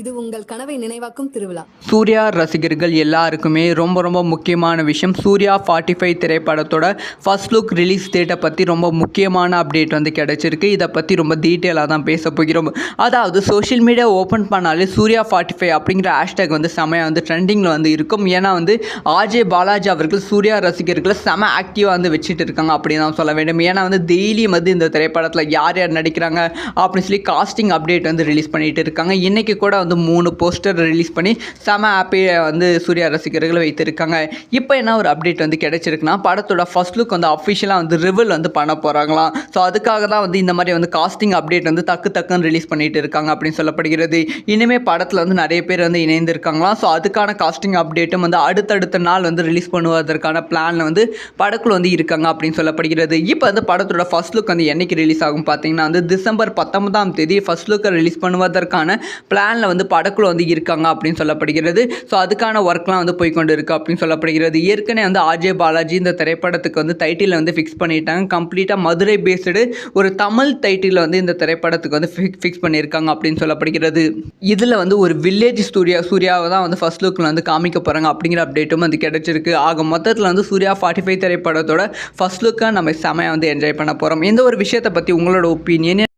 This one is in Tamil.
இது உங்கள் கனவை நினைவாக்கும் திருவிழா. சூர்யா ரசிகர்கள் எல்லாருக்குமே ரொம்ப ரொம்ப முக்கியமான விஷயம். சூர்யா ஃபார்ட்டி ஃபைவ் திரைப்படத்தோட ஃபர்ஸ்ட் லுக் ரிலீஸ் டேட்டை பற்றி ரொம்ப முக்கியமான அப்டேட் வந்து கிடச்சிருக்கு. இதை பற்றி ரொம்ப டீட்டெயிலாக தான் பேச போகிறோம். அதாவது சோஷியல் மீடியா ஓப்பன் பண்ணாலே சூர்யா ஃபார்ட்டி ஃபைவ் அப்படிங்கிற ஹேஷ்டேக் வந்து செமையாக வந்து ட்ரெண்டிங்கில் வந்து இருக்கும். ஏன்னா வந்து ஆர்ஜே பாலாஜி அவர்கள் சூர்யா ரசிகர்களை செம ஆக்டிவாக வந்து வச்சுட்டு இருக்காங்க அப்படின்னு தான் சொல்ல வேண்டும். ஏன்னா வந்து டெய்லியும் வந்து இந்த திரைப்படத்தில் யார் யார் நடிக்கிறாங்க அப்படின்னு சொல்லி காஸ்டிங் அப்டேட் வந்து ரிலீஸ் பண்ணிட்டு இருக்காங்க. இன்றைக்கி கூட வந்து மூணு போஸ்டர் ரிலீஸ் பண்ணி செம ஹாப்பியை வந்து சூர்யா ரசிகர்கள் வைத்திருக்காங்க. இப்போ என்ன ஒரு அப்டேட் வந்து கிடைச்சிருக்குன்னா படத்தோட ஃபர்ஸ்ட் லுக் வந்து அஃபிஷியலாக வந்து ரிவல் வந்து பண்ண போகிறாங்களாம் ஸோ அதுக்காக தான் வந்து இந்த மாதிரி வந்து காஸ்டிங் அப்டேட் வந்து டக்கு டக்குன்னு ரிலீஸ் பண்ணிட்டு இருக்காங்க அப்படின்னு சொல்லப்படுகிறது. இனிமே படத்தில் வந்து நிறைய பேர் வந்து இணைந்திருக்காங்களாம். ஸோ அதுக்கான காஸ்டிங் அப்டேட்டும் வந்து அடுத்தடுத்த நாள் வந்து ரிலீஸ் பண்ணுவதற்கான பிளான் வந்து படக்குள் வந்து இருக்காங்க அப்படின்னு சொல்லப்படுகிறது. இப்போ வந்து படத்தோட ஃபர்ஸ்ட் லுக் வந்து என்னைக்கு ரிலீஸ் ஆகும் பார்த்தீங்கன்னா வந்து டிசம்பர் பத்தொன்பதாம் தேதி ஃபர்ஸ்ட் லுக்கை ரிலீஸ் பண்ணுவதற்கான பிளானில் வந்து படக்குழு வந்து இருக்காங்க அப்படின்னு சொல்லப்படுகிறது. ஸோ அதுக்கான ஒர்க்லாம் வந்து போய்க்கொண்டு இருக்கு அப்படின்னு சொல்லப்படுகிறது. ஏற்கனவே வந்து ஆர்ஜே பாலாஜி இந்த திரைப்படத்துக்கு வந்து டைட்டில் வந்து ஃபிக்ஸ் பண்ணிட்டாங்க. கம்ப்ளீட்டாக மதுரை பேஸ்டு ஒரு தமிழ் டைட்டில் வந்து இந்த திரைப்படத்துக்கு வந்து ஃபிக்ஸ் பண்ணியிருக்காங்க அப்படின்னு சொல்லப்படுகிறது. இதில் வந்து ஒரு வில்லேஜ் சூர்யா சூர்யாவை தான் வந்து ஃபர்ஸ்ட் லுக்கில் வந்து காமிக்க போகிறாங்க அப்படிங்கிற அப்டேட்டும் வந்து கிடைச்சிருக்கு. ஆக மொத்தத்தில் வந்து சூர்யா ஃபார்ட்டி ஃபைவ் திரைப்படத்தோட ஃபர்ஸ்ட் லுக்காக நம்ம செமையாக வந்து என்ஜாய் பண்ண போகிறோம் எந்த ஒரு விஷயத்தை பற்றி உங்களோட ஒப்பீனியன்